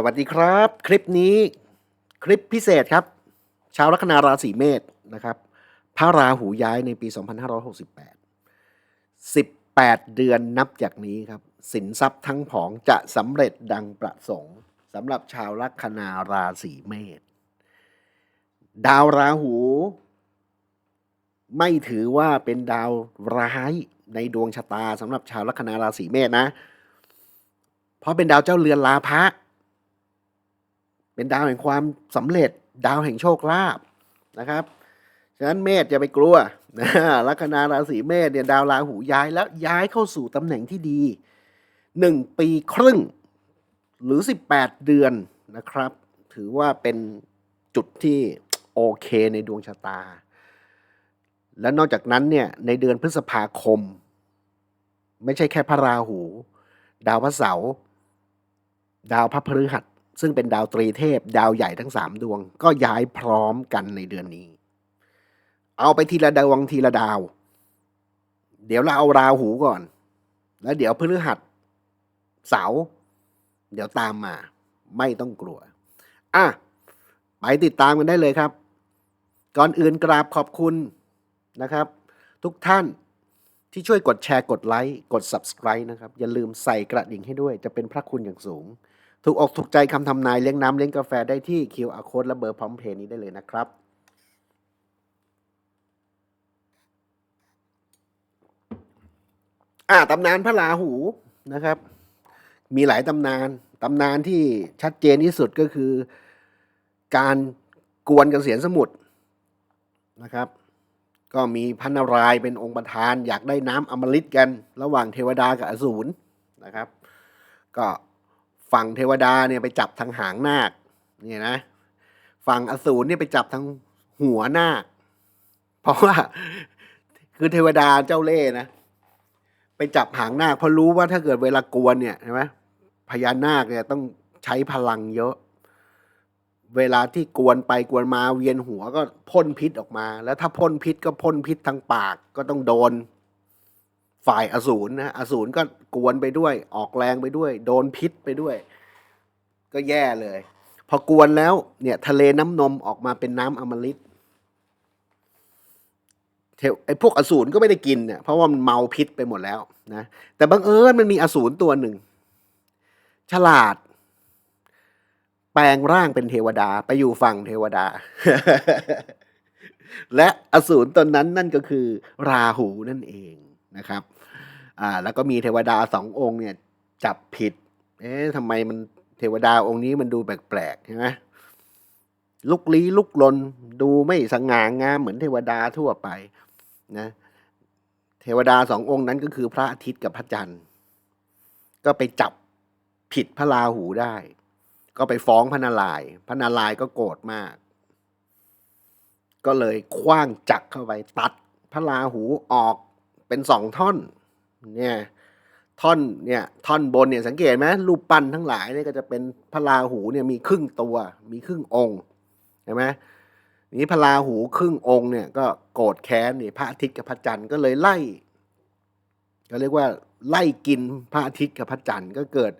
สวัสดีครับ คลิปนี้คลิปพิเศษครับ ชาวลัคนาราศีเมษนะครับ พระราหูย้ายในปี 2568 18 เดือนนับจากนี้ครับ สินทรัพย์ทั้งผองจะสำเร็จดังประสงค์สำหรับชาวลัคนาราศีเมษดาวราหู ไม่ถือว่าเป็นดาวร้ายในดวงชะตาสำหรับชาวลัคนาราศีเมษนะ เพราะเป็นดาวเจ้าเรือนลาภะ เป็นดาวแห่งความสำเร็จดาวแห่งโชคลาภนะครับฉะนั้นเมษอย่าไปกลัวนะลัคนาราศีเมษเนี่ยดาวราหูย้ายแล้วย้ายเข้าสู่ตำแหน่งที่ดีหนึ่งปีครึ่ง หรือสิบแปดเดือนนะครับ ถือว่าเป็นจุดที่โอเคในดวงชะตา และนอกจากนั้นเนี่ยในเดือนพฤษภาคม ไม่ใช่แค่พระราหู ดาวพระเสาร์ดาวพระพฤหัส ซึ่งเป็นดาวตรีเทพดาวใหญ่ทั้งสามดวง ก็ย้ายพร้อมกันในเดือนนี้ เอาไปทีละดาวงทีละดาว เดี๋ยวเราเอาราหูก่อน แล้วเดี๋ยวพฤหัสเสาร์เดี๋ยวตามมา ไม่ต้องกลัว อะ ไปติดตามกันได้เลยครับ ก่อนอื่นกราบขอบคุณนะครับ ทุกท่านที่ช่วยกดแชร์กดไลค์กด subscribe นะครับ อย่าลืมใส่กระดิ่งให้ด้วย จะเป็นพระคุณอย่างสูง ถูกอกถูกใจคำทำนายเลี้ยงน้ำเลี้ยงกาแฟได้ที่ QR code และเบอร์พร้อมเพย์นี้ได้เลยนะครับ อ่าตำนานพระราหูนะครับ มีหลายตำนานตำนานที่ชัดเจนที่สุดก็คือ การกวนกันเสียนสมุทรนะครับ ก็มีพันนารายณ์เป็นองค์ประธาน อยากได้น้ำอมฤตกัน ระหว่างเทวดากับอสูรนะครับ ก็ ฝั่งเทวดาเนี่ยไปจับทางหางนาคเนี่ยนะ ฝั่งอสูรเนี่ยไปจับทางหัวนาคเพราะว่าคือเทวดาเจ้าเล่ห์นะ ไปจับหางนาคเพราะรู้ว่าถ้าเกิดเวลากวนเนี่ยใช่ไหมพญานาคเนี่ยต้องใช้พลังเยอะ เวลาที่กวนไปกวนมาเวียนหัวก็พ่นพิษออกมา แล้วถ้าพ่นพิษก็พ่นพิษทางปากก็ต้องโดน ฝ่ายอสูรนะอสูรก็กวนไปด้วย ออกแรงไปด้วย โดนพิษไปด้วย ก็แย่เลย พอกวนแล้วเนี่ยทะเลน้ำนมออกมาเป็นน้ำอมฤตเทวไอ้พวกอสูรก็ไม่ได้กินเนี่ยเพราะว่ามันเมาพิษไปหมดแล้วนะแต่บังเอิญมันมีอสูรตัวหนึ่ง ฉลาด แปลงร่างเป็นเทวดาไปอยู่ฝั่งเทวดา และอสูรตนนั้นนั่นก็คือ ราหูนั่นเอง นะครับ อ่า แล้วก็มีเทวดาสององค์เนี่ย จับผิด เอ๊ะทำไมมันเทวดาองค์นี้มันดูแปลกๆใช่ไหมลุกลี้ลุกลนดูไม่สง่างามเหมือนเทวดาทั่วไปนะ เทวดาสององค์นั้นก็คือพระอาทิตย์กับพระจันทร์ ก็ไปจับผิดพระราหูได้ ก็ไปฟ้องพระนารายณ์พระนารายณ์ก็โกรธมาก ก็เลยคว้างจักรเข้าไปตัดพระราหูออก เป็นสองท่อนเนี่ยท่อนเนี่ยท่อนบนเนี่ยสังเกตไหมรูปปั้นทั้งหลายเนี่ยก็จะเป็นพระราหูเนี่ยมีครึ่งตัว มีครึ่งองค์เห็นไหมนี้พระราหูครึ่งองค์เนี่ยก็โกรธแค้นนี่พระอาทิตย์กับพระจันทร์ก็เลยไล่ก็เรียกว่าไล่กินพระอาทิตย์กับพระจันทร์ก็เกิด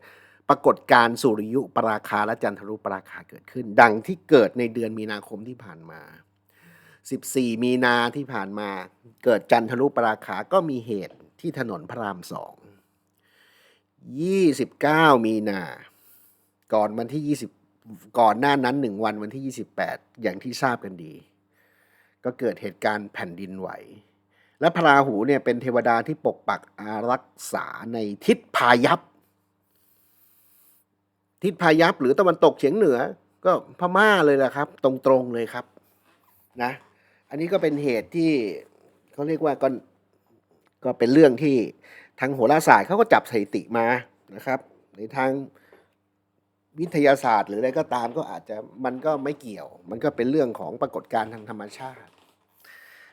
ปรากฏการณ์สุริยุปราคาและจันทรุปราคาเกิดขึ้น ดังที่เกิดในเดือนมีนาคมที่ผ่านมา 14 มีนาที่ผ่านมาเกิดจันทรุปราคาก็มีเหตุที่ถนนพระรามสอง 29 มีนา ก่อนวันที่ 20 ก่อนหน้านั้นหนึ่งวันวันที่ 28 อย่างที่ทราบกันดี ก็เกิดเหตุการณ์แผ่นดินไหว และพระราหูเนี่ยเป็นเทวดาที่ปกปักอารักษาในทิศพายัพ ทิศพายัพหรือตะวันตกเฉียงเหนือ ก็พม่าเลยแหละครับ ตรงๆเลยครับนะ อันนี้ก็เป็นเหตุที่เขาเรียกว่าก็ก็เป็นเรื่องที่ทางโหราศาสตร์เขาก็จับสถิติมานะครับ ในทางวิทยาศาสตร์หรืออะไรก็ตามก็อาจจะมันก็ไม่เกี่ยว มันก็เป็นเรื่องของปรากฏการณ์ทางธรรมชาติ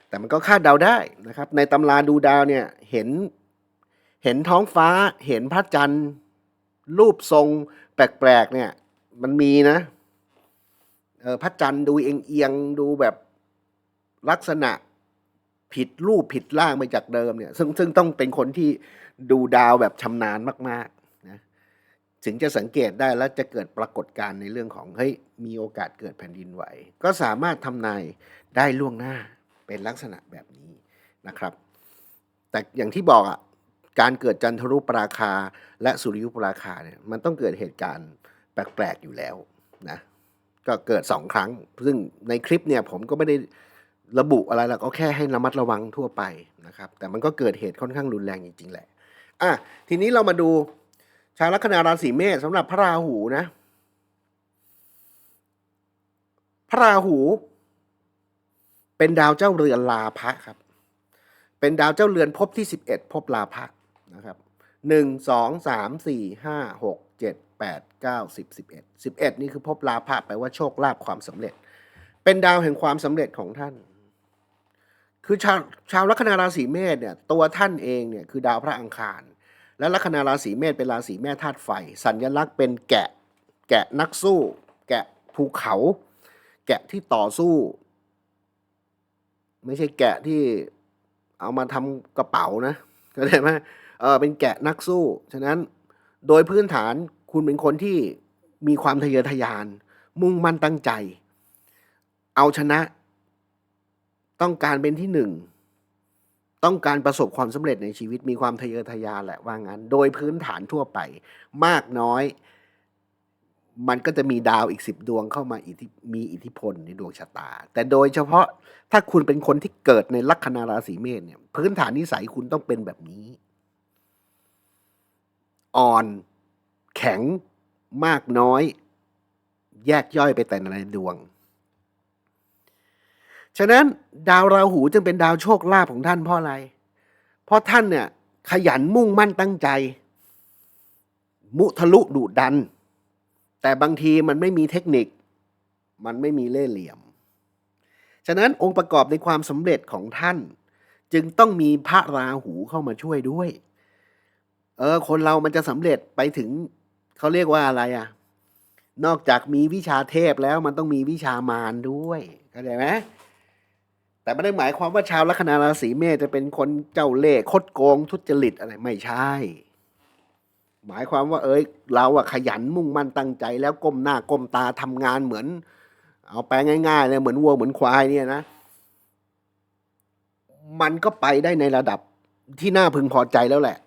แต่มันก็คาดเดาได้นะครับ ในตำราดูดาวเนี่ยเห็นเห็นท้องฟ้าเห็นพระจันทร์ รูปทรงแปลกๆเนี่ยมันมีนะเออพระจันทร์ดูเอียงๆดูแบบ ลักษณะผิดรูปผิดร่างไปจากเดิมเนี่ย ซึ่งซึ่งต้องเป็นคนที่ดูดาวแบบชำนาญมากๆนะถึงจะสังเกตได้และจะเกิดปรากฏการณ์ในเรื่องของเฮ้ยมีโอกาสเกิดแผ่นดินไหว ก็สามารถทำนายได้ล่วงหน้าเป็นลักษณะแบบนี้นะครับ แต่อย่างที่บอกอะการเกิดจันทรุปราคาและสุริยุปราคาเนี่ยมันต้องเกิดเหตุการณ์แปลกๆอยู่แล้วนะก็เกิดสองครั้ง ซึ่งในคลิปเนี่ยผมก็ไม่ได้ ระบุอะไรหรอกก็แค่ให้ระมัดระวังทั่วไปนะครับ แต่มันก็เกิดเหตุค่อนข้างรุนแรงจริงๆแหละอะทีนี้เรามาดูชาวลัคนาราศีเมษสำหรับพระราหูนะ พระราหู เป็นดาวเจ้าเรือนลาภะครับ เป็นดาวเจ้าเรือนภพที่สิบเอ็ดภพลาภะนะครับหนึ่งสองสามสี่ห้าหกเจ็ดแปดเก้าสิบสิบเอ็ดสิบเอ็ดนี่คือภพลาภะแปลว่าโชคลาภความสำเร็จ เป็นดาวแห่งความสำเร็จของท่าน คือชาวชาวลัคนาราศีเมษเนี่ยตัวท่านเองเนี่ยคือดาวพระอังคาร และลัคนาราศีเมษเป็นราศีแม่ธาตุไฟ สัญลักษณ์เป็นแกะ แกะนักสู้ แกะภูเขา แกะที่ต่อสู้ ไม่ใช่แกะที่เอามาทำกระเป๋านะเข้าใจไหมเออเป็นแกะนักสู้ ฉะนั้นโดยพื้นฐานคุณเป็นคนที่มีความทะเยอทะยาน มุ่งมั่นตั้งใจ เอาชนะ ต้องการเป็นที่หนึ่ง ต้องการประสบความสำเร็จในชีวิตมีความทะเยอทะยานแหละว่างั้น โดยพื้นฐานทั่วไป มากน้อย มันก็จะมีดาวอีกสิบดวงเข้ามาอิทธิมีอิทธิพลในดวงชะตา แต่โดยเฉพาะถ้าคุณเป็นคนที่เกิดในลัคนาราศีเมษเนี่ย พื้นฐานนิสัยคุณต้องเป็นแบบนี้ อ่อน แข็ง มากน้อย แยกย่อยไปแต่ในดวง ฉะนั้นดาวราหูจึงเป็นดาวโชคลาภของท่านเพราะอะไร เพราะท่านเนี่ยขยันมุ่งมั่นตั้งใจ มุทะลุดุดัน แต่บางทีมันไม่มีเทคนิค มันไม่มีเล่ห์เหลี่ยม ฉะนั้นองค์ประกอบในความสำเร็จของท่าน จึงต้องมีพระราหูเข้ามาช่วยด้วย เออ คนเรามันจะสำเร็จไปถึงเขาเรียกว่าอะไรอะ่ะนอกจากมีวิชาเทพแล้วมันต้องมีวิชามารด้วยเข้าใจไหม แต่ไม่ได้หมายความว่าชาวลัคนาราศีเมษจะเป็นคนเจ้าเล่ห์คดโกงทุจริตอะไรไม่ใช่ หมายความว่าเอ้ยเราอะขยันมุ่งมั่นตั้งใจ แล้วก้มหน้าก้มตาทำงานเหมือน เอาแปลง่ายๆเลยเหมือนวัวเหมือนควายเนี่ยนะ มันก็ไปได้ในระดับที่น่าพึงพอใจแล้วแหละ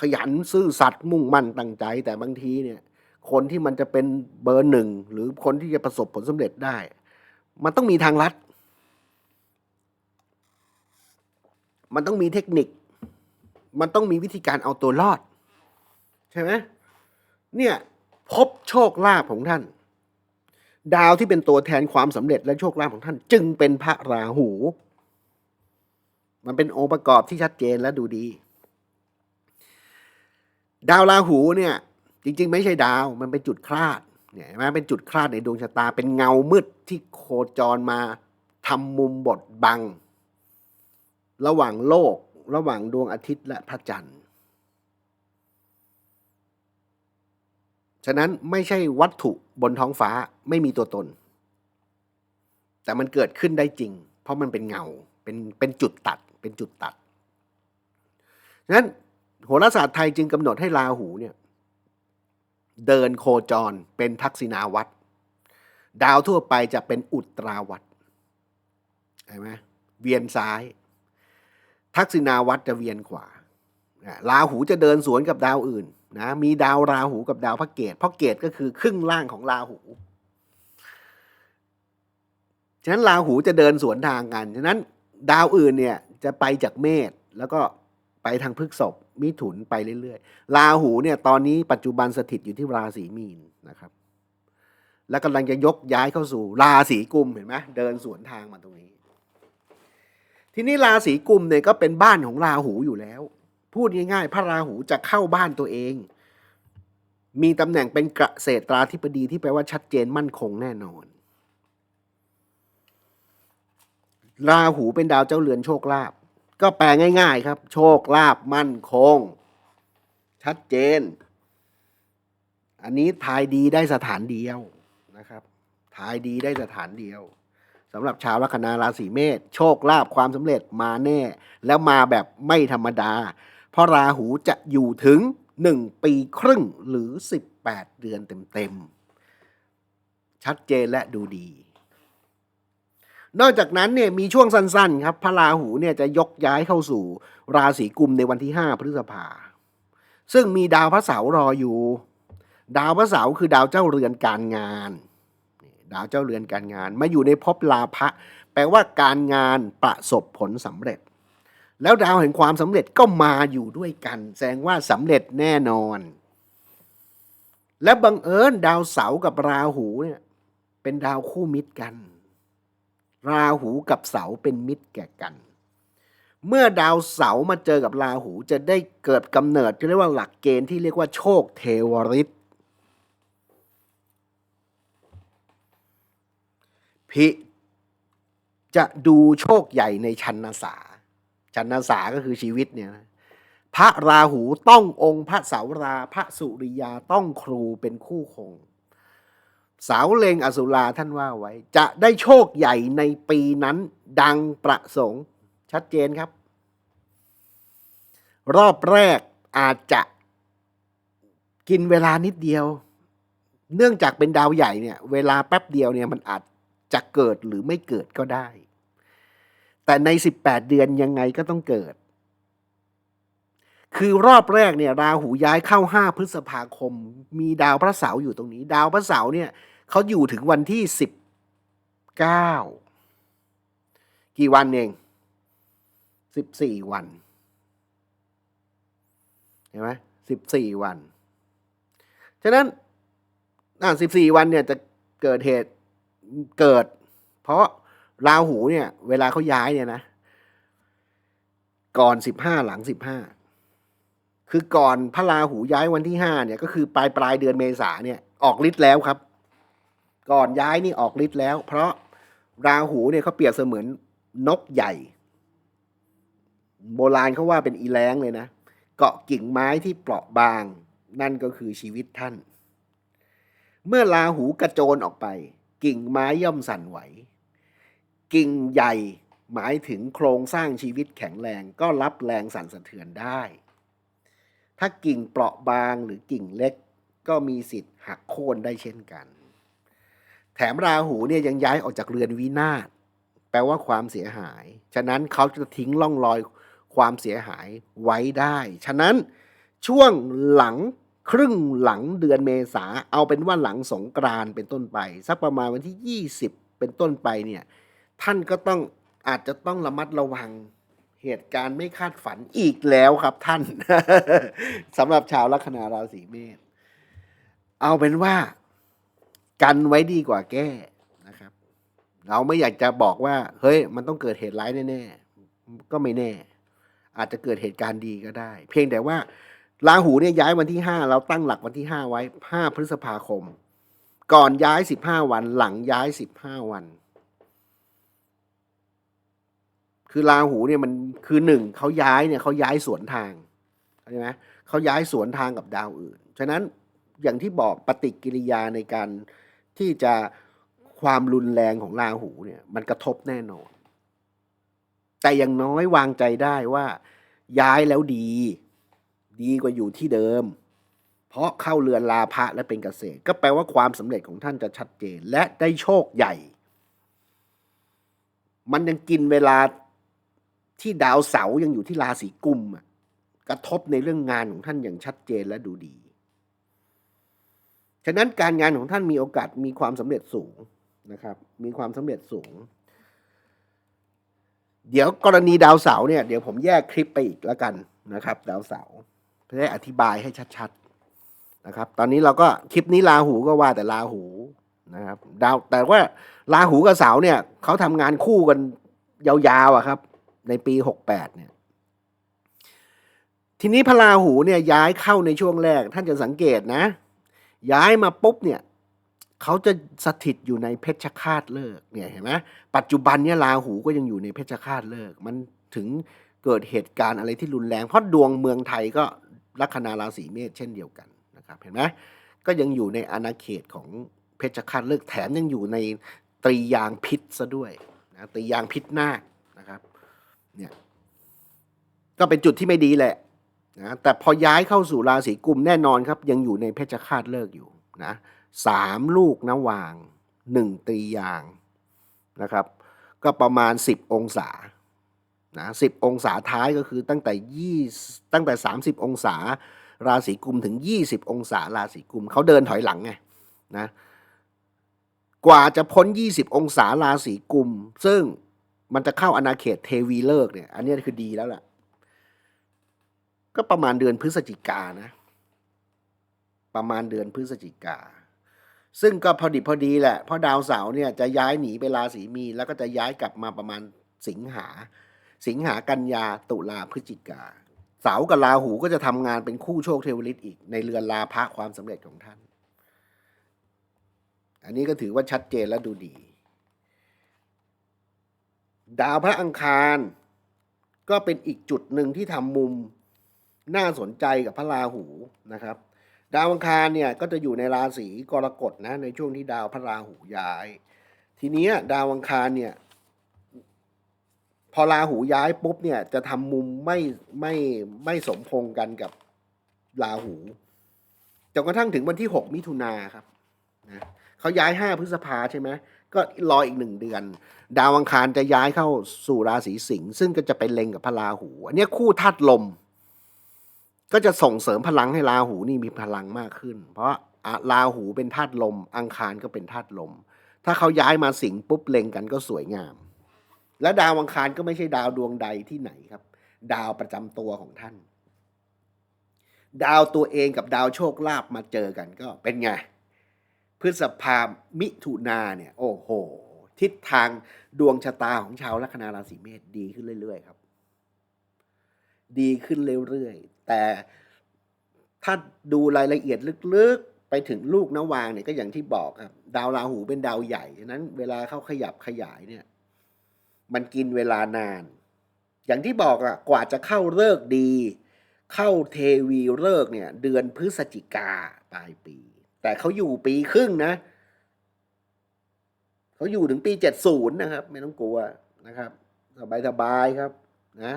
ขยันซื่อสัตย์มุ่งมั่นตั้งใจ แต่บางทีเนี่ย คนที่มันจะเป็นเบอร์หนึ่งหรือคนที่จะประสบผลสำเร็จได้ มันต้องมีทางลัด มันต้องมีเทคนิค มันต้องมีวิธีการเอาตัวรอด ใช่ไหมเนี่ยพบโชคลาภของท่าน ดาวที่เป็นตัวแทนความสำเร็จและโชคลาภของท่าน จึงเป็นพระราหู มันเป็นองค์ประกอบที่ชัดเจนและดูดี ดาวราหูเนี่ย จริง ๆ ไม่ใช่ดาวมันเป็นจุดคลาดเนี่ยเห็นเป็นจุดคลาดในดวงชะตา เป็นเงามืดที่โคจรมาทำมุมบดบัง ระหว่างโลก ระหว่างดวงอาทิตย์และพระจันทร์ ฉะนั้นไม่ใช่วัตถุบนท้องฟ้าไม่มีตัวตน แต่มันเกิดขึ้นได้จริง เพราะมันเป็นเงา เป็นเป็นจุดตัด เป็นจุดตัด ฉะนั้นโหราศาสตร์ไทยจึงกำหนดให้ราหูเนี่ยเดินโคจรเป็นทักษิณาวัตรดาวทั่วไปจะเป็นอุตราวัตรเห็นไหมเวียนซ้าย ทักษิณาวัตรจะเวียนขวาราหูจะเดินสวนกับดาวอื่นนะมีดาวราหูกับดาวพระเกตพระเกตก็คือครึ่งล่างของราหูฉะนั้นราหูจะเดินสวนทางกัน ฉะนั้นดาวอื่นเนี่ยจะไปจากเมษแล้วก็ไปทางพฤกษภมิถุนไปเรื่อยๆ ราหูเนี่ยตอนนี้ปัจจุบันสถิตอยู่ที่ราศีมีนนะครับ แล้วกำลังจะยกย้ายเข้าสู่ราศีกุมเห็นไหมเดินสวนทางมาตรงนี้ ทีนี้ราศีกุมเนี่ยก็เป็นบ้านของราหูอยู่แล้ว พูดง่ายๆ พระราหูจะเข้าบ้านตัวเอง มีตำแหน่งเป็นกเกษตราธิบดีที่แปลว่าชัดเจนมั่นคงแน่นอน ราหูเป็นดาวเจ้าเรือนโชคลาภก็แปลง่าย ๆ ครับ โชคลาภมั่นคง ชัดเจน อันนี้ทายดีได้สถานเดียวนะครับทายดีได้สถานเดียว สำหรับชาวลัคนาราศีเมษโชคลาภความสำเร็จมาแน่ แล้วมาแบบไม่ธรรมดา เพราะราหูจะอยู่ถึง 1 ปีครึ่งหรือ10 18 เดือนเต็มๆ ชัดเจนและดูดี นอกจากนั้นเนี่ยมีช่วงสั้นๆ ครับพระราหูเนี่ยจะยกย้ายเข้าสู่ราศีกุมในวันที่ 5 พฤษภา ซึ่งมีดาวพระเสาร์รออยู่ ดาวพระเสาร์คือดาวเจ้าเรือนการงาน ดาวเจ้าเรือนการงาน มาอยู่ในภพลาภะแปลว่าการงานประสบผลสำเร็จ แล้วดาวแห่งความสำเร็จก็มาอยู่ด้วยกัน แสดงว่าสำเร็จแน่นอน และบังเอิญดาวเสาร์กับราหูเนี่ยเป็นดาวคู่มิตรกัน ราหูกับเสาเป็นมิตรแก่กัน เมื่อดาวเสาร์มาเจอกับราหูจะได้เกิดกำเนิดที่เรียกว่าหลักเกณฑ์ที่เรียกว่าโชคเทวฤท พิจะดูโชคใหญ่ในชันนาสาชันนาสาก็คือชีวิตเนี่ยนะพระราหูต้ององค์พระเสาราพระสุริยาต้องครูเป็นคู่คง สาวเลงอสุราท่านว่าไว้ จะได้โชคใหญ่ในปีนั้นดังประสงค์ชัดเจนครับ รอบแรกอาจจะกินเวลานิดเดียว เนื่องจากเป็นดาวใหญ่เนี่ย เวลาแป๊บเดียวเนี่ยมันอาจ จะเกิดหรือไม่เกิดก็ได้ แต่ใน 18 เดือนยังไงก็ต้องเกิด คือรอบแรกเนี่ยราหูย้ายเข้า 5 พฤษภาคม มีดาวพระเสาร์อยู่ตรงนี้ ดาวพระเสาร์เนี่ยเขาอยู่ถึงวันที่ 19 กี่วันเอง 14 วัน เห็นไหม14 วัน ฉะนั้นอ่า14 วันเนี่ยจะเกิดเหตุ เกิด เพราะราหูเนี่ย เวลาเขาย้ายเนี่ยนะ ก่อน15หลัง15คือก่อนพระราหูย้ายวันที่5เนี่ย ก็คือปลายปลายเดือนเมษาเนี่ย ออกฤทธิ์แล้วครับ ก่อนย้ายนี่ออกฤทธิ์แล้ว เพราะราหูเนี่ยเขาเปรียบเสมือนนกใหญ่ โบราณเขาว่าเป็นอีแรงเลยนะเกาะกิ่งไม้ที่เปราะบาง นั่นก็คือชีวิตท่าน เมื่อราหูกระโจนออกไป กิ่งไม้ย่อมสั่นไหว กิ่งใหญ่หมายถึงโครงสร้างชีวิตแข็งแรงก็รับแรงสั่นสะเทือนได้ ถ้ากิ่งเปราะบางหรือกิ่งเล็ก ก็มีสิทธิ์หักโค่นได้เช่นกัน แถมราหูเนี่ยยังย้ายออกจากเรือนวินาศแปลว่าความเสียหาย ฉะนั้นเขาจะทิ้งร่องรอยความเสียหายไว้ได้ ฉะนั้นช่วงหลัง ครึ่งหลังเดือนเมษาเอาเป็นว่าหลังสงกรานเป็นต้นไป สักประมาณวันที่ 20 เป็นต้นไปเนี่ยท่านก็ต้องอาจจะต้องระมัดระวังเหตุการณ์ไม่คาดฝันอีกแล้วครับท่าน สำหรับชาวลัคนาราศีเมษเอาเป็นว่ากันไว้ดีกว่าแก้นะครับ เราไม่อยากจะบอกว่า เฮ้ย มันต้องเกิดเหตุร้ายแน่ๆก็ไม่แน่ อาจจะเกิดเหตุการณ์ดีก็ได้ เพียงแต่ว่า ราหูเนี่ยย้ายวันที่ห้าเราตั้งหลักวันที่ห้าไว้ห้าพฤษภาคม ก่อนย้ายสิบห้าวัน หลังย้ายสิบห้าวัน คือราหูเนี่ยมันคือหนึ่งเขาย้ายเนี่ยเขาย้ายสวนทางใช่ไหมเขาย้ายสวนทางกับดาวอื่น ฉะนั้นอย่างที่บอกปฏิกิริยาในการที่จะความรุนแรงของราหูเนี่ยมันกระทบแน่นอน แต่อย่างน้อยวางใจได้ว่าย้ายแล้วดี ดีกว่าอยู่ที่เดิม เพราะเข้าเรือนลาภะและเป็นเกษตร ก็แปลว่าความสำเร็จของท่านจะชัดเจน และได้โชคใหญ่ มันยังกินเวลาที่ดาวเสาร์ยังอยู่ที่ราศีกุมะกระทบในเรื่องงานของท่านอย่างชัดเจนและดูดี ฉะนั้นการงานของท่านมีโอกาสมีความสำเร็จสูงนะครับ มีความสำเร็จสูงเดี๋ยวกรณีดาวเสาร์เนี่ยเดี๋ยวผมแยกคลิปไปอีกแล้วกันนะครับ ดาวเสาร์ เพื่ออธิบายให้ชัดๆนะครับ ตอนนี้เราก็คลิปนี้ราหูก็ว่าแต่ราหูนะครับดาวแต่ว่าราหูกับเสาเนี่ยเขาทำงานคู่กันยาวๆอะครับ ในปีหกแปดเนี่ย ทีนี้พระราหูเนี่ยย้ายเข้าในช่วงแรก ท่านจะสังเกตนะ ย้ายมาปุ๊บเนี่ยเขาจะสถิตอยู่ในเพชฌฆาตเลิกเนี่ยเห็นไหมปัจจุบันเนี่ยราหูก็ยังอยู่ในเพชฌฆาตเลิก มันถึงเกิดเหตุการณ์อะไรที่รุนแรง เพราะดวงเมืองไทยก็ ลัคนาราศีเมษเช่นเดียวกันนะครับเห็นไหมก็ยังอยู่ในอาณาเขตของเพชฌฆาตเลิกแถมยังอยู่ในตรียางพิษซะด้วยนะตรียางพิษนาคนะครับเนี่ยก็เป็นจุดที่ไม่ดีแหละนะแต่พอย้ายเข้าสู่ราศีกุมแน่นอนครับ ยังอยู่ในเพชฌฆาตเลิกอยู่นะสามลูกนะวางหนึ่งตรียางนะครับ ก็ประมาณ 10 องศา นะสิองศาท้ายก็คือตั้งแต่ยี่ตั้งแต่ 30 องศา ราศีกุมถึง 20 องศาราศีกุมเขาเดินถอยหลังไงนะกว่าจะพ้น 20 องศาราศีกุม ซึ่งมันจะเข้าอาณาเขตเทวีเลิกเนี่ยอันนี้คือดีแล้วล่ะ ก็ประมาณเดือนพฤศจิกานะประมาณเดือนพฤศจิกา ซึ่งก็พอดีพอดีแหละเพราะดาวเสาร์เนี่ยจะย้ายหนีไปราศีมีนแล้วก็จะย้ายกลับมาประมาณสิงหา สิงหากันยาตุลาพฤศจิกาเสากับราหูก็จะทำงานเป็นคู่โชคเทวฤทธิ์อีกในเรือนลาภะความสำเร็จของท่าน อันนี้ก็ถือว่าชัดเจนและดูดี ดาวพระอังคารก็เป็นอีกจุดหนึ่งที่ทำมุมน่าสนใจกับพระราหูนะครับ ดาวอังคารเนี่ยก็จะอยู่ในราศีกรกฎนะในช่วงที่ดาวพระราหูย้าย ทีนี้ดาวอังคารเนี่ย พอราหูย้ายปุ๊บเนี่ยจะทำมุมไม่ไม่ไม่สมพงกันกับราหูจนกระทั่งถึงวันที่ 6 มิถุนาครับนะเขาย้าย 5 พฤษภาใช่ไหมก็รออีกหนึ่งเดือน ดาวอังคารจะย้ายเข้าสู่ราศีสิงห์ซึ่งก็จะไปเล็งกับพระราหู อันนี้คู่ธาตุลม ก็จะส่งเสริมพลังให้ราหูนี่มีพลังมากขึ้น เพราะอะราหูเป็นธาตุลม อังคารก็เป็นธาตุลม ถ้าเขาย้ายมาสิงห์ปุ๊บเล็งกันก็สวยงาม และดาวอังคารก็ไม่ใช่ดาวดวงใดที่ไหนครับ ดาวประจำตัวของท่าน ดาวตัวเองกับดาวโชคลาภมาเจอกันก็เป็นไงพฤษภามิถุนาเนี่ย โอ้โห ทิศทางดวงชะตาของชาวลัคนาราศีเมษดีขึ้นเรื่อยๆครับ ดีขึ้นเรื่อยๆ แต่ถ้าดูรายละเอียดลึกๆ ไปถึงลูกนวางเนี่ยก็อย่างที่บอกครับ ดาวราหูเป็นดาวใหญ่ฉะนั้นเวลาเขาขยับขยายเนี่ย มันกินเวลานาน อย่างที่บอกอะกว่าจะเข้าเลิกดี เข้าเทวีเลิกเนี่ยเดือนพฤศจิกาปลายปี แต่เขาอยู่ปีครึ่งนะ เขาอยู่ถึงปีเจ็ดศูนย์นะครับ ไม่ต้องกลัวนะครับ สบายสบายครับนะ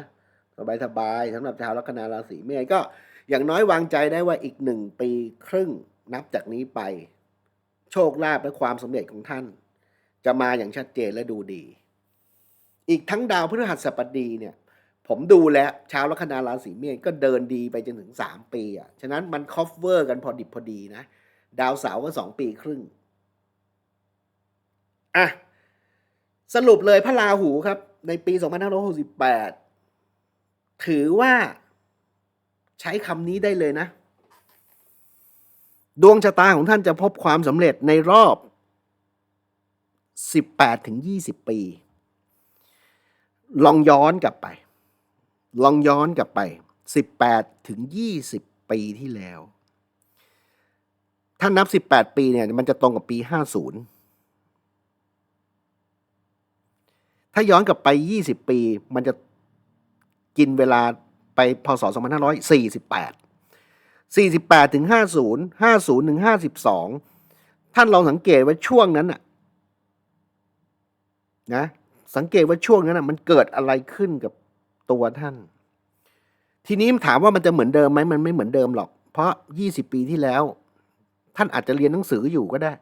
สบายสบายสำหรับชาวลัคนาราศีเมษก็อย่างน้อยวางใจได้ว่าอีกหนึ่งปีครึ่งนับจากนี้ไป โชคลาภและความสำเร็จของท่าน จะมาอย่างชัดเจนและดูดี อีกทั้งดาวพฤหัสบดีเนี่ยผมดูแล้วชาวลัคนาราศีเมษก็เดินดีไปจนถึงสามปีอะฉะนั้นมันคอฟเวอร์กันพอดิบพอดีนะ ดาวเสาร์ก็สองปีครึ่งอะสรุปเลยพระราหูครับ ในปี 2568 ถือว่าใช้คำนี้ได้เลยนะ ดวงชะตาของท่านจะพบความสำเร็จในรอบ 18ถึง20 ปี ลองย้อนกลับไป ลองย้อนกลับไป 18 ถึง 20 ปีที่แล้ว ถ้านับ 18 ปีเนี่ยมันจะตรงกับปี 50 ถ้าย้อนกลับไป 20 ปี มันจะกินเวลาไปพศ 2548 48ถึง50 50ถึง52 ท่านลองสังเกตว่าช่วงนั้นน่ะนะ สังเกตว่าช่วงนั้นน่ะมันเกิดอะไรขึ้นกับตัวท่าน ทีนี้ถามว่ามันจะเหมือนเดิมไหมมันไม่เหมือนเดิมหรอก เพราะ20ปีที่แล้ว ท่านอาจจะเรียนหนังสืออยู่ก็ได้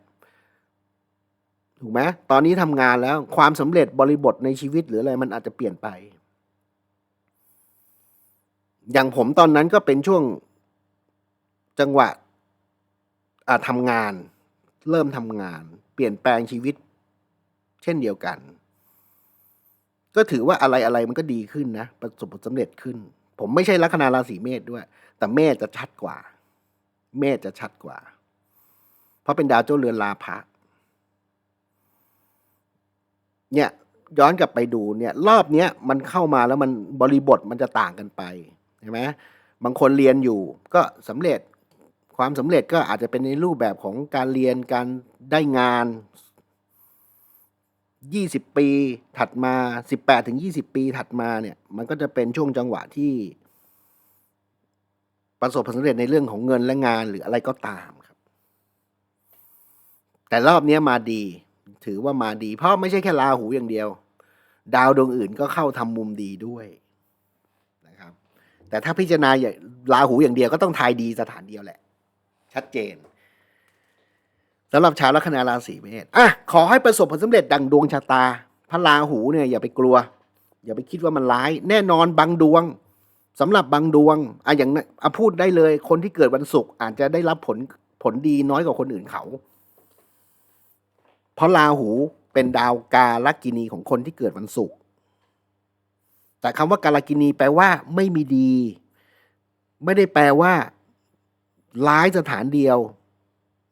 ถูกไหมตอนนี้ทำงานแล้วความสำเร็จบริบทในชีวิตหรืออะไรมันอาจจะเปลี่ยนไป อย่างผมตอนนั้นก็เป็นช่วงจังหวะอาทำงาน เริ่มทำงาน เปลี่ยนแปลงชีวิต เช่นเดียวกัน ก็ถือว่าอะไรอะไรมันก็ดีขึ้นนะประสบผลสำเร็จขึ้น ผมไม่ใช่ลัคนาราศีเมษด้วย แต่เมษจะชัดกว่า เมษจะชัดกว่า เพราะเป็นดาวเจ้าเรือนลาภะเนี่ยย้อนกลับไปดูเนี่ย รอบเนี้ยมันเข้ามาแล้วมันบริบทมันจะต่างกันไปใช่ไหมบางคนเรียนอยู่ก็สำเร็จความสำเร็จก็อาจจะเป็นในรูปแบบของการเรียนการได้งาน 20 ปีถัดมา 18ถึง20 ปีถัดมาเนี่ย มันก็จะเป็นช่วงจังหวะที่ ประสบผลสำเร็จในเรื่องของเงินและงานหรืออะไรก็ตามครับ แต่รอบนี้มาดี ถือว่ามาดี เพราะไม่ใช่แค่ราหูอย่างเดียว ดาวดวงอื่นก็เข้าทำมุมดีด้วยนะครับ แต่ถ้าพิจารณาอย่างราหูอย่างเดียวก็ต้องทายดีสถานเดียวแหละ ชัดเจน สำหรับชาวลัคนาราศีเมษอะขอให้ประสบผลสำเร็จดังดวงชะตา พระราหูเนี่ยอย่าไปกลัว อย่าไปคิดว่ามันร้าย แน่นอนบางดวงสำหรับบางดวงอะอย่างอะพูดได้เลย คนที่เกิดวันศุกร์อาจจะได้รับผลผลดีน้อยกว่าคนอื่นเขา เพราะราหูเป็นดาวกาลกินีของคนที่เกิดวันศุกร์แต่คำว่ากาลกินีแปลว่า ไม่มีดี ไม่ได้แปลว่า ร้ายสถานเดียว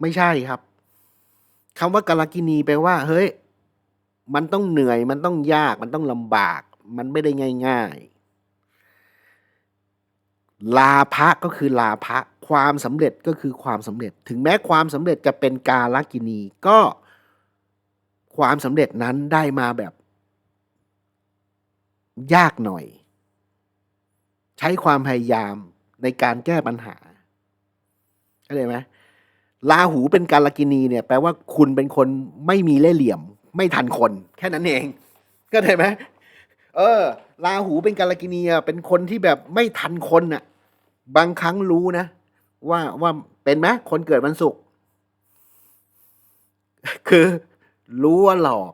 ไม่ใช่ครับ คำว่ากาลกินีแปลว่า เฮ้ย มันต้องเหนื่อย มันต้องยาก มันต้องลำบาก มันไม่ได้ง่ายๆ ลาภะก็คือลาภะความสำเร็จก็คือความสำเร็จ ถึงแม้ความสำเร็จจะเป็นกาลกินีก็ความสำเร็จนั้นได้มาแบบ ยากหน่อย ใช้ความพยายามในการแก้ปัญหาเข้าใจไหม ลาหูเป็นการลกินีเนี่ยแปลว่าคุณเป็นคนไม่มีเล่ห์เหลี่ยม ไม่ทันคน แค่นั้นเอง ก็ได้ไหมเออลาหูเป็นการลกินีอะเป็นคนที่แบบไม่ทันคนอะ บางครั้งรู้นะ ว่าว่าเป็นไหมคนเกิดวันศุกร์คือรู้ว่าหลอก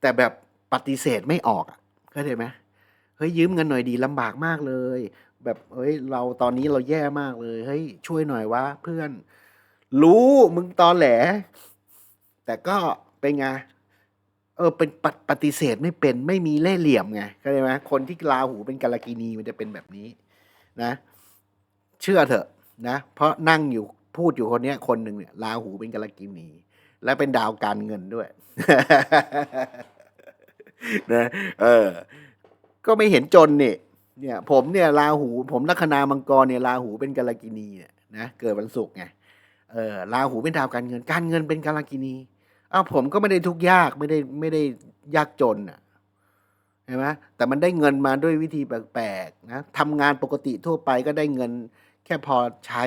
แต่แบบปฏิเสธไม่ออกอะเข้าใจไหมเฮ้ยยืมเงินหน่อยดีลำบากมากเลย แบบเฮ้ยเราตอนนี้เราแย่มากเลยเฮ้ยช่วยหน่อยวะเพื่อน รู้มึงตอนแหล แต่ก็เป็นไงเออเป็นปปฏิเสธไม่เป็นไม่มีเล่เหลี่ยมไงเข้าใจไหมคนที่ลาหูเป็นกาลกินีมันจะเป็นแบบนี้ นะ เชื่อเถอะนะ เพราะนั่งอยู่พูดอยู่คนเนี้ยคนหนึ่งเนี่ยลาหูเป็นกาลกินี และเป็นดาวการเงินด้วยนะเออ ก็ไม่เห็นจนเนี่ยเนี่ย ผมเนี่ยลาหู ผมลัคนามังกรเนี่ยลาหูเป็นกาลกินีเนี่ยนะเกิดวันศุกร์ไง เออลาหูเป็นดาวการเงิน การเงินเป็นกาลกินีอ้าวผมก็ไม่ได้ทุกยากไม่ได้ไม่ได้ยากจนอะเห็นไหมแต่มันได้เงินมาด้วยวิธีแปลกๆนะทำงานปกติทั่วไปก็ได้เงินแค่พอใช้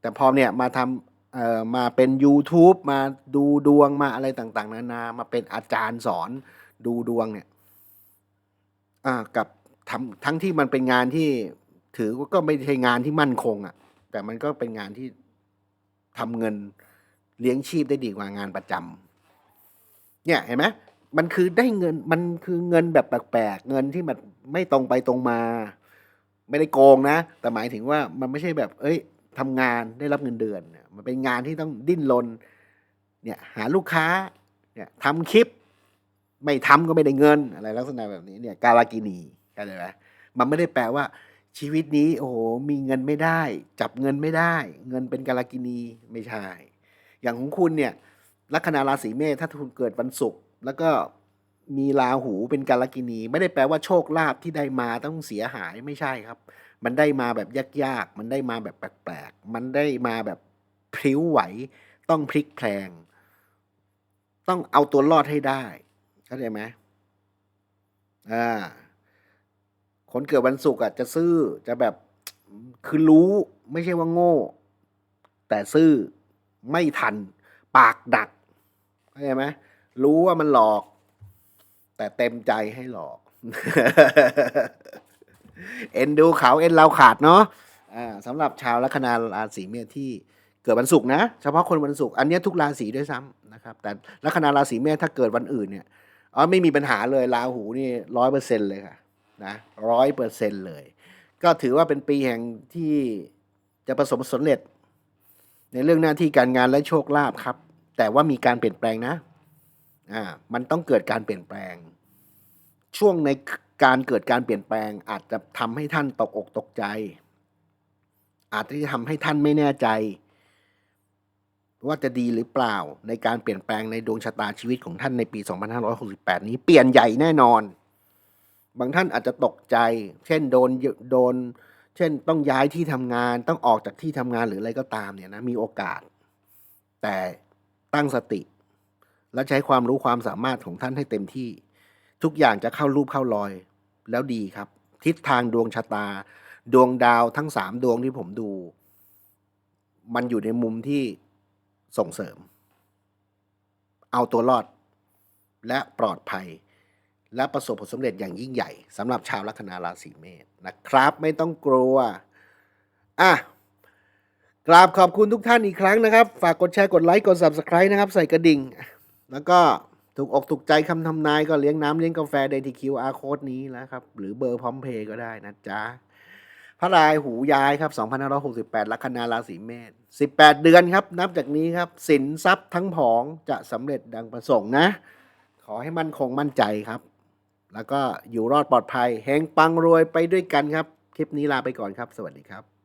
แต่พอเนี่ยมาทำเอ่อมาเป็น YouTube มาดูดวงมาอะไรต่างๆ นานามาเป็นอาจารย์สอนดูดวงเนี่ยอ่ากับทำทั้งที่มันเป็นงานที่ถือว่าก็ไม่ใช่งานที่มั่นคงอะ่ะแต่มันก็เป็นงานที่ ทำเงินเลี้ยงชีพได้ดีกว่างานประจำเนี่ยเห็นไหมมันคือได้เงินมันคือเงินแบบแปลกๆเงินที่มันไม่ตรงไปตรงมา ไม่ได้โกงนะ แต่หมายถึงว่ามันไม่ใช่แบบ เอ้ยทำงานได้รับเงินเดือน มันเป็นงานที่ต้องดิ้นรนเนี่ยหาลูกค้าเนี่ยทำคลิป ไม่ทำก็ไม่ได้เงินอะไรลักษณะแบบนี้เนี่ย กาลกินีเข้าใจไหมมันไม่ได้แปลว่า ชีวิตนี้โอ้โหมีเงินไม่ได้ จับเงินไม่ได้ เงินเป็นกาลกินีไม่ใช่ อย่างของคุณเนี่ยลัคนาราศีเมษถ้าคุณเกิดวันศุกร์แล้วก็มีราหูเป็นกาลกินี ไม่ได้แปลว่าโชคลาภที่ได้มาต้องเสียหายไม่ใช่ครับ มันได้มาแบบยากๆมันได้มาแบบแปลกๆมันได้มาแบบพลิ้วไหว ต้องพลิกแพลง ต้องเอาตัวรอดให้ได้เข้าใจไหมอ่า คนเกิดวันศุกร์อะจะซื่อจะแบบคือรู้ไม่ใช่ว่าโง่ แต่ซื่อไม่ทัน ปากดักเข้าใจไหมรู้ว่ามันหลอก แต่เต็มใจให้หลอก เอ็นดูเขาเอ็นเราขาดเนาะสำหรับชาวลัคนาราศีเมษที่เกิดวันศุกร์นะ เฉพาะคนวันศุกร์อันนี้ทุกราศีด้วยซ้ำนะครับ แต่ลัคนาราศีเมษถ้าเกิดวันอื่นเนี่ยอ๋อไม่มีปัญหาเลยราหูนี่ร้อยเปอร์เซ็นเลยค่ะ นะร้อยเปอร์เซ็นเลย ก็ถือว่าเป็นปีแห่งที่จะประสบผลสำเร็จ ในเรื่องหน้าที่การงานและโชคลาภครับ แต่ว่ามีการเปลี่ยนแปลงนะอ่ามันต้องเกิดการเปลี่ยนแปลง ช่วงในการเกิดการเปลี่ยนแปลง อาจจะทำให้ท่านตกอกตกใจ อาจจะทำให้ท่านไม่แน่ใจ ว่าจะดีหรือเปล่าในการเปลี่ยนแปลงในดวงชะตาชีวิตของท่านในปี 2568 นี้เปลี่ยนใหญ่แน่นอน บางท่านอาจจะตกใจ เช่นโดนโดน เช่นต้องย้ายที่ทำงานต้องออกจากที่ทำงานหรืออะไรก็ตามเนี่ยนะมีโอกาส แต่ตั้งสติ และใช้ความรู้ความสามารถของท่านให้เต็มที่ ทุกอย่างจะเข้ารูปเข้ารอยแล้วดีครับ ทิศทางดวงชะตา ดวงดาวทั้งสามดวงที่ผมดู มันอยู่ในมุมที่ส่งเสริม เอาตัวรอด และปลอดภัย และประสบผลสำเร็จอย่างยิ่งใหญ่สำหรับชาวลัคนาราศีเมษนะครับ ไม่ต้องกลัวอะกราบขอบคุณทุกท่านอีกครั้งนะครับ ฝากกดแชร์กดไลค์กด subscribe นะครับ ใส่กระดิ่ง แล้วก็ถูกอกถูกใจคำทำนายก็เลี้ยงน้ำเลี้ยงกาแฟได้ที่ QR code นี้นะครับ หรือเบอร์พร้อมเพย์ก็ได้นะจ๊ะพระรายหูย้ายครับ2568 ลัคนาราศีเมษ18 เดือนครับ นับจากนี้ครับสินทรัพย์ทั้งผองจะสำเร็จดังประสงค์นะ ขอให้มั่นคงมั่นใจครับ แล้วก็อยู่รอดปลอดภัยแห่งปังรวยไปด้วยกันครับ คลิปนี้ลาไปก่อนครับ สวัสดีครับ